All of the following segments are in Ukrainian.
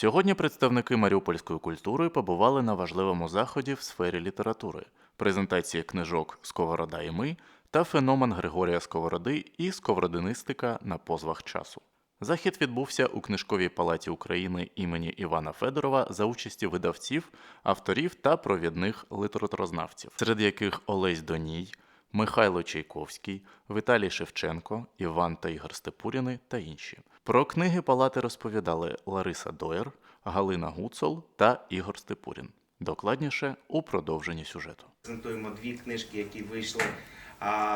Сьогодні представники маріупольської культури побували на важливому заході в сфері літератури, презентації книжок Сковорода і ми та феномен Григорія Сковороди і сковородинистика на позвах часу. Захід відбувся у книжковій палаті України імені Івана Федорова за участі видавців, авторів та провідних літературознавців, серед яких Олесь Доній, Михайло Чайковський, Віталій Шевченко, Іван та Ігор Степуріни та інші. Про книги палати розповідали Лариса Доєр, Галина Гуцол та Ігор Степурін. Докладніше у продовженні сюжету. Презентуємо дві книжки, які вийшли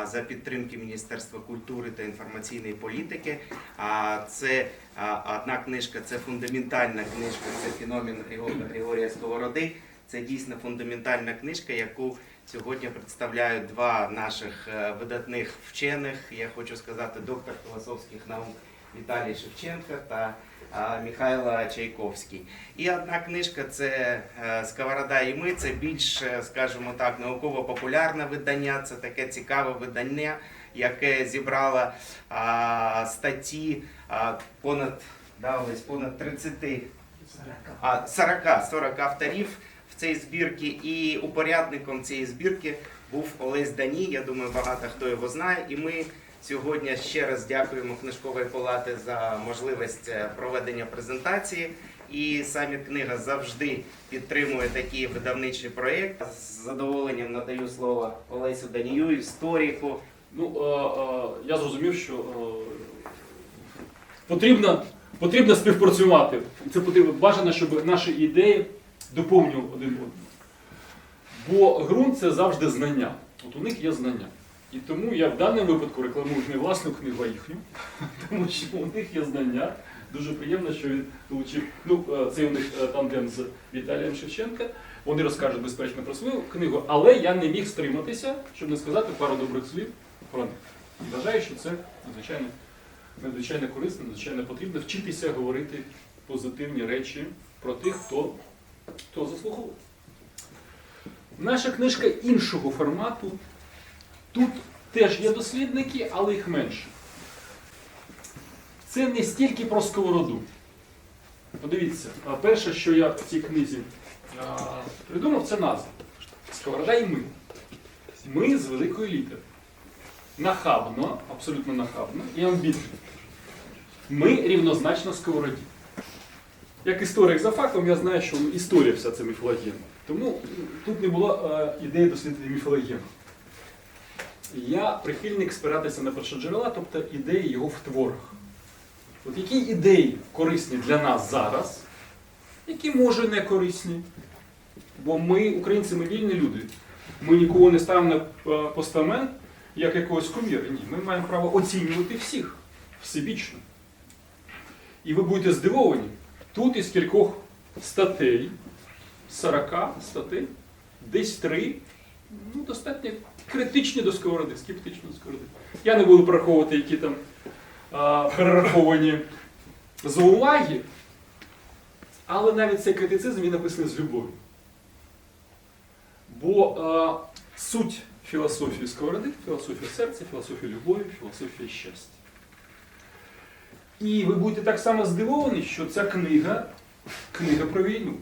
за підтримки Міністерства культури та інформаційної політики. Це одна книжка це фундаментальна книжка, це феномен Григо- Григорія Сковороди. Це дійсно фундаментальна книжка, яку сьогодні представляють два наших е, видатних вчених. Я хочу сказати, доктор філософських наук Віталій Шевченко та Михайло Чайковський. І одна книжка це е, Сковорода і ми. Це більш, е, скажімо так, науково-популярне видання. Це таке цікаве видання, яке зібрало статті понад, да, понад 30 а, 40, 40 авторів в цій збірці. І упорядником цієї збірки був Олесь Дані. Я думаю, багато хто його знає. І ми сьогодні ще раз дякуємо книжкової палати за можливість е, проведення презентації. І самі книга завжди підтримує такий видавничий проєкт. З задоволенням надаю слово Олесю Данію, історику. Ну, е, е, я зрозумів, що е, потрібно, потрібно співпрацювати. Це потрібно бажано, щоб наші ідеї доповнювали один одного. Бо ґрунт це завжди знання. От у них є знання. І тому я в даному випадку рекламую не власну книгу, а їхню, тому що у них є знання. Дуже приємно, що він долучив. Ну, е, це у них е, тандем з Віталієм Шевченка. Вони розкажуть безперечно про свою книгу, але я не міг стриматися, щоб не сказати пару добрих слів про них. І вважаю, що це надзвичайно, надзвичайно корисно, надзвичайно потрібно вчитися говорити позитивні речі про тих, хто, хто заслуговує. Наша книжка іншого формату. Тут теж є дослідники, але їх менше. Це не стільки про сковороду. Подивіться, перше, що я в цій книзі придумав, це назва. Сковорода і ми. Ми з великої літери. Нахабно, абсолютно нахабно і амбітно. Ми рівнозначно сковороді. Як історик за фактом, я знаю, що історія вся це міфологема. Тому тут не було е, ідеї дослідити міфологему. Я прихильник спиратися на першоджерела, тобто ідеї його в творах. От які ідеї корисні для нас зараз, які може не корисні. Бо ми, українці, ми вільні люди. Ми нікого не ставимо на е, постамент як якогось куміра. Ні, ми маємо право оцінювати всіх всебічно. І ви будете здивовані, тут із кількох статей, 40 статей, десь три, ну, достатньо критичні до сковороди, скептичні до сковороди. Я не буду прораховувати, які там а, перераховані зауваги, але навіть цей критицизм він написаний з любов'ю. Бо а, суть філософії сковороди, філософія серця, філософія любові, філософія щастя. І ви будете так само здивовані, що ця книга книга про війну.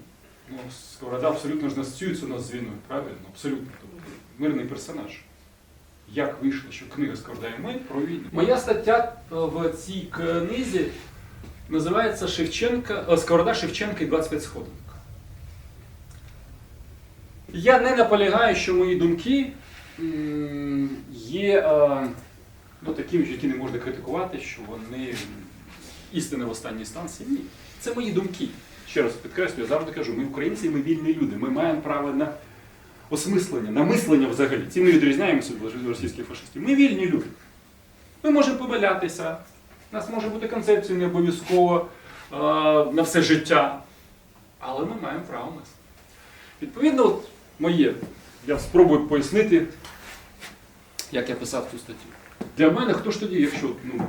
Ну, Сковорода абсолютно ж асоціюється у нас з війною, правильно? Абсолютно. Тобто, мирний персонаж. Як вийшло, що книга Сковорода і ми про війну? Моя стаття е, в цій книзі називається Шевченка, е, Сковорода Шевченка і 25 сходинок. Я не наполягаю, що мої думки є е, ну, такими, які не можна критикувати, що вони істина в останній інстанції. Ні. Це мої думки. Ще раз підкреслюю, я завжди кажу, ми українці, ми вільні люди. Ми маємо право на осмислення, на мислення взагалі. Цим ми відрізняємося від російських фашистів. Ми вільні люди. Ми можемо помилятися. У нас може бути концепція не обов'язково е, на все життя. Але ми маємо право мислити. Відповідно, от моє, я спробую пояснити, як я писав цю статтю. Для мене хто ж тоді, якщо ну,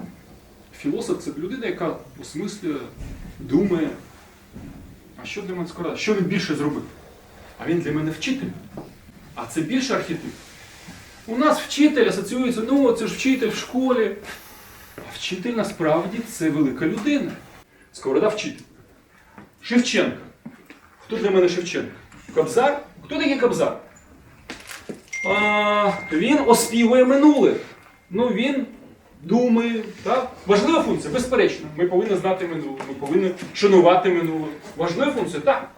філософ це людина, яка осмислює, думає. А що для мене скоро? Що він більше зробив? А він для мене вчитель. А це більше архетип. У нас вчитель асоціюється, ну це ж вчитель в школі. А вчитель насправді це велика людина. Сковорода вчитель. Шевченка. Хто для мене Шевченко? Кобзар? Хто такий Кобзар? А, він оспівує минуле. Ну він думає. Так? Важлива функція, безперечно. Ми повинні знати минуле, ми повинні шанувати минуле. Важлива функція, так.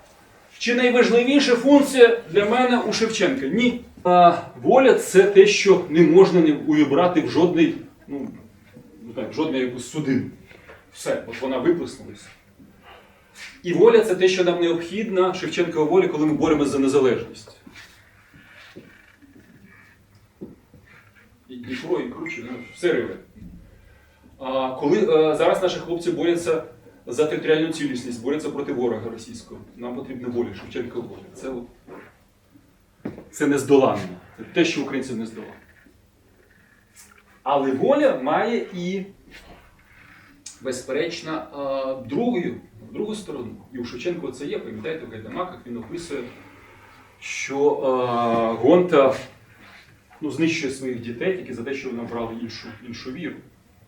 Чи найважливіша функція для мене у Шевченка? Ні. А, воля це те, що не можна не увібрати в жодний, ну, ну так, в жодну якусь судину. Все, от вона виплеснулася. І воля це те, що нам необхідна Шевченкова воля, коли ми боремося за незалежність. І Дніпро, і Круче, ну, все реве. Коли е, зараз наші хлопці борються за територіальну цілісність, борються проти ворога російського, нам потрібна воля, Шевченкова воля. Це, це нездоланно. Це те, що українців не здолано. Але воля має і, безперечно, е, другою, другу сторону. І у Шевченка це є, пам'ятаєте, в Гайдамаках він описує, що е, Гонта ну, знищує своїх дітей тільки за те, що вони обрали іншу, іншу віру.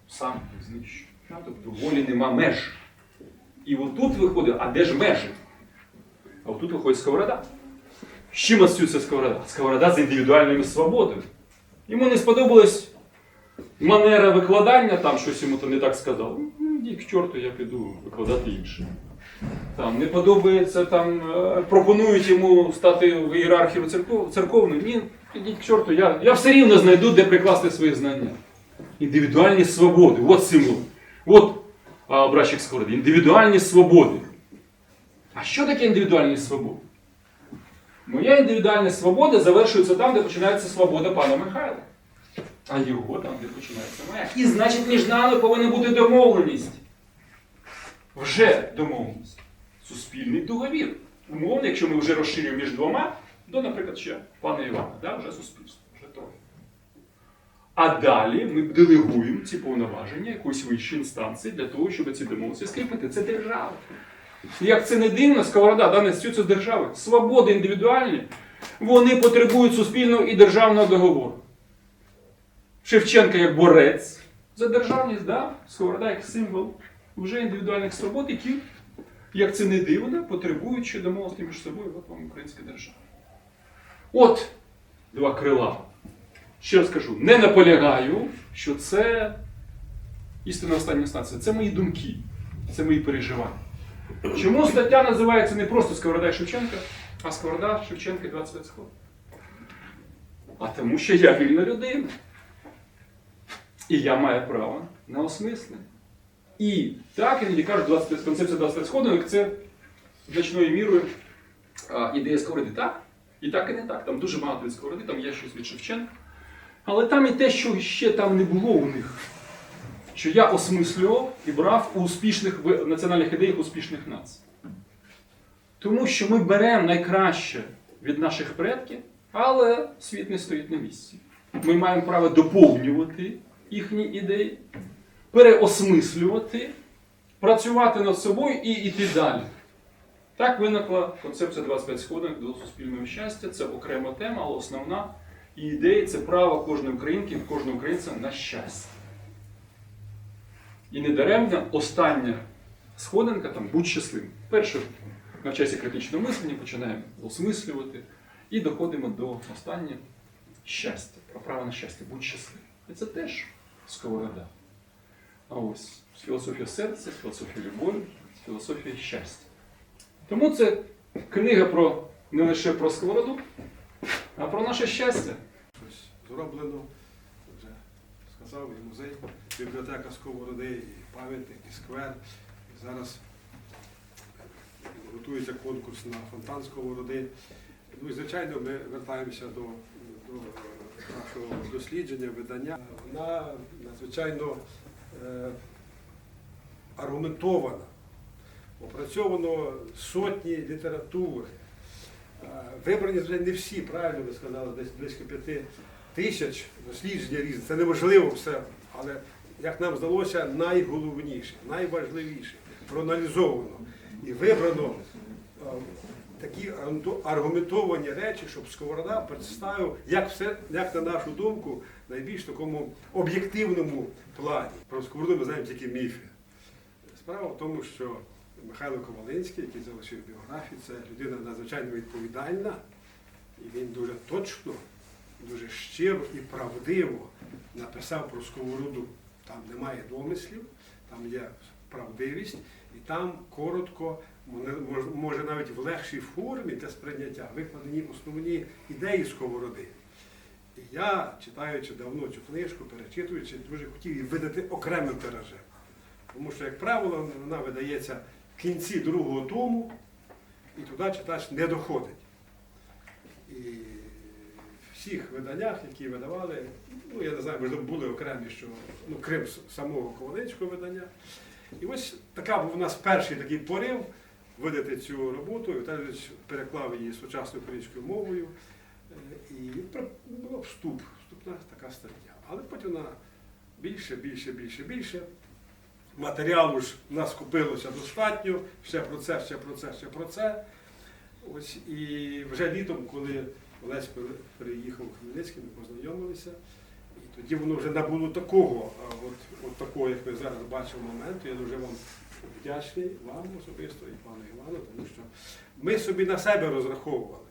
Сам. Ну, Тобто волі нема меж. І отут виходить, а де ж межі? А отут виходить сковорода. З чим асоціюється сковорода? Сковорода з індивідуальною свободою. Йому не сподобалась манера викладання, там щось йому то не так сказав. Ну, к чорту, я піду викладати інше. Там не подобається, там е, пропонують йому стати в ієрархію церков, церковну. Ні, ідіть к чорту, я, я все рівно знайду, де прикласти свої знання. Індивідуальні свободи. От символ. От образчик сковороди. Індивідуальні свободи. А що таке індивідуальні свободи? Моя індивідуальна свобода завершується там, де починається свобода пана Михайла. А його там, де починається моя. І значить, між нами повинна бути домовленість. Вже домовленість. Суспільний договір. Умовно, якщо ми вже розширюємо між двома, до, наприклад, ще пана Івана, да, вже суспільство. А далі ми делегуємо ці повноваження якоїсь вищої інстанції для того, щоб ці домовленості скріпити. Це держава. Як це не дивно, сковорода да, несуться з держави. Свободи індивідуальні, вони потребують суспільного і державного договору. Шевченка як борець за державність, да? сковорода як символ вже індивідуальних свобод, які, як це не дивно, потребують ще домовленості між собою, от вам українська держава. От два крила. Ще раз кажу, не наполягаю, що це істина остання інстанція. Це мої думки, це мої переживання. Чому стаття називається не просто Сковорода і Шевченка, а Сковорода Шевченка 25 сход? А тому що я вільна людина. І я маю право на осмислення. І так іноді кажуть, 25, концепція 25 сходинок це значною мірою ідея сковороди. Так? І так, і не так. Там дуже багато від сковороди, там є щось від Шевченка. Але там і те, що ще там не було у них. Що я осмислював і брав у успішних в національних ідеях успішних націй. Тому що ми беремо найкраще від наших предків, але світ не стоїть на місці. Ми маємо право доповнювати їхні ідеї, переосмислювати, працювати над собою і йти далі. Так виникла концепція 25 сходинок до суспільного щастя. Це окрема тема, але основна і ідея це право кожної українки, і кожного українця на щастя. І недаремно остання сходинка там будь щасливим. Перше, навчайся критичному мисленню, починаємо осмислювати і доходимо до останнього щастя, про право на щастя, будь щасливим. І це теж сковорода. А ось філософія серця, філософія любові, філософія щастя. Тому це книга про не лише про сковороду, а про наше щастя. Щось вже сказав, і музей, бібліотека Сковороди, і пам'ятник, і сквер. І зараз готується конкурс на фонтан Сковороди. Ну і звичайно, ми вертаємося до, до нашого дослідження, видання. Вона надзвичайно е, аргументована, опрацьовано сотні літератури. Е, Вибрані вже не всі, правильно ви сказали, десь близько п'яти тисяч дослідження різні. Це неможливо все, але як нам здалося, найголовніше, найважливіше, проаналізовано і вибрано е, такі аргументовані речі, щоб Сковорода представив, як все, як на нашу думку, найбільш такому об'єктивному плані. Про Сковороду ми знаємо тільки міфи. Справа в тому, що Михайло Ковалинський, який залишив біографію, це людина надзвичайно відповідальна, і він дуже точно, дуже щиро і правдиво написав про сковороду. Там немає домислів, там є правдивість, і там коротко, може- навіть в легшій формі для сприйняття викладені основні ідеї сковороди. І я, читаючи давно цю книжку, перечитуючи, дуже хотів її видати окремим тиражем. Тому що, як правило, вона видається в кінці другого тому, і туди читач не доходить. І всіх виданнях, які видавали, ну я не знаю, можливо, були окремі, що ну, крім с- самого Ковалинського видання. І ось така був у нас перший такий порив видати цю роботу. І Віталійович переклав її сучасною українською мовою. Е, І про- було вступ, вступна така стаття. Але потім вона більше, більше, більше, більше. Матеріалу ж в нас купилося достатньо, ще про це, ще про це, ще про це. Ось і вже літом, коли Олесь пере- переїхав у Хмельницький, ми познайомилися. І тоді воно вже набуло такого, от, от такого, як ми зараз бачимо, моменту. Я дуже вам вдячний, вам особисто і пану Івану, тому що ми собі на себе розраховували.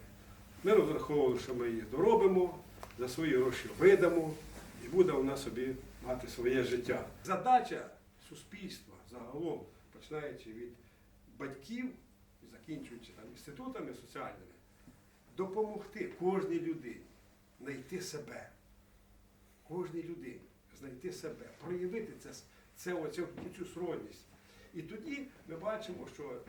Ми розраховували, що ми її доробимо, за свої гроші видамо, і буде вона собі мати своє життя. Задача суспільства загалом, починаючи від батьків і закінчуючи там інститутами соціальними, допомогти кожній людині знайти себе. Кожній людині знайти себе, проявити це, це, оцю, цю сродність. І тоді ми бачимо, що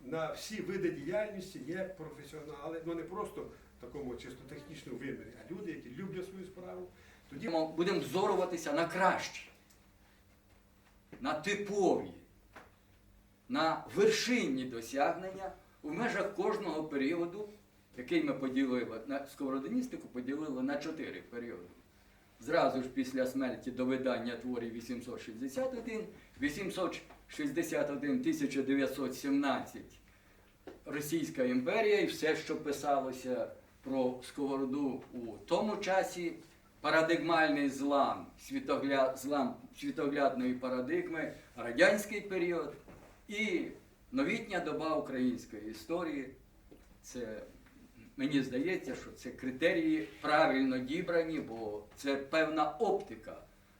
на всі види діяльності є професіонали, ну не просто в такому чисто технічному вимірі, а люди, які люблять свою справу. Тоді Будемо- Будемо взоруватися на кращі, на типові, на вершинні досягнення у межах кожного періоду, який ми поділили на сковородиністику, поділили на чотири періоди. Зразу ж після смерті до видання творів 861, 861 1917 Російська імперія і все, що писалося про сковороду у тому часі, парадигмальний злам, світогля... злам світоглядної парадигми, радянський період і новітня доба української історії. Це мені здається, що це критерії правильно дібрані, бо це певна оптика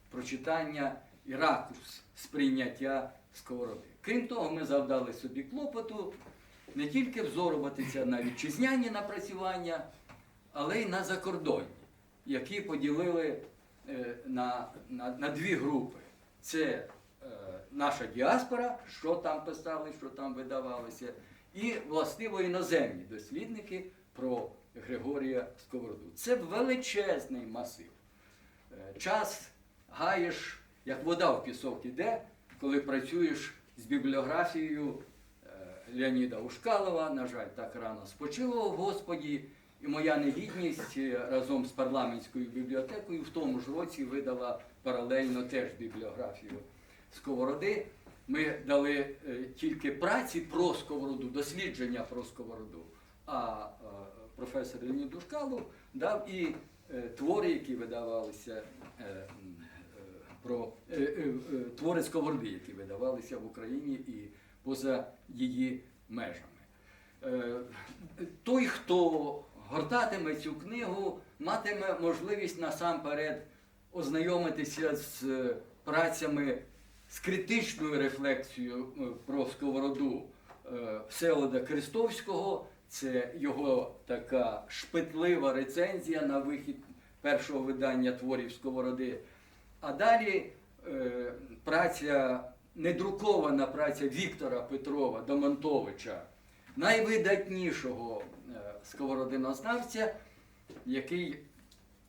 прочитання і ракурс сприйняття сковороди. Крім того, ми завдали собі клопоту не тільки взоруватися на вітчизняні напрацювання, але й на закордонні, які поділили е, на, на, на дві групи. Це е, наша діаспора, що там писали, що там видавалося, і властиво іноземні дослідники про Григорія Сковороду. Це величезний масив. Е, Час гаєш, як вода в пісок іде, коли працюєш з бібліографією е, Леоніда Ушкалова, на жаль, так рано спочило в Господі. І моя негідність е, разом з парламентською бібліотекою в тому ж році видала паралельно теж бібліографію Сковороди. Ми дали тільки праці про сковороду, дослідження про сковороду. А е, професор Леонід Ушкалов дав і е, твори, які видавалися е, про твори сковороди, які видавалися в Україні і поза її межами. Той, хто гортатиме цю книгу, матиме можливість насамперед ознайомитися з працями з критичною рефлексією про сковороду Всеволода Крестовського. Це його така шпитлива рецензія на вихід першого видання творів Сковороди. А далі е, праця, недрукована праця Віктора Петрова Домонтовича, найвидатнішого е, сковородинознавця, який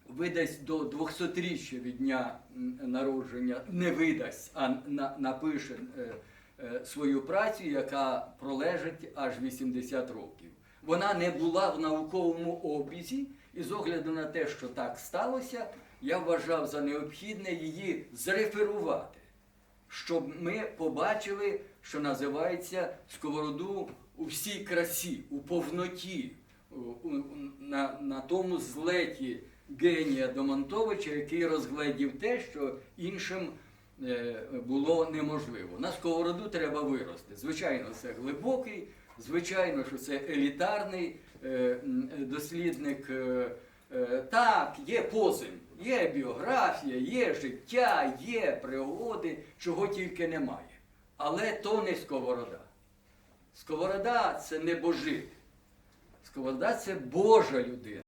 видасть до 200-річчя від дня народження, не видасть, а на- напише е, е, свою працю, яка пролежить аж 80 років. Вона не була в науковому обізі, і з огляду на те, що так сталося, я вважав за необхідне її зреферувати, щоб ми побачили, що називається сковороду у всій красі, у повноті, на, на тому злеті генія Домонтовича, який розгледів те, що іншим е, було неможливо. На сковороду треба вирости. Звичайно, це глибокий, звичайно, що це елітарний е, дослідник. е, е, Так, є позим, є біографія, є життя, є пригоди, чого тільки немає. Але то не сковорода. Сковорода це не божи. Сковорода це Божа людина.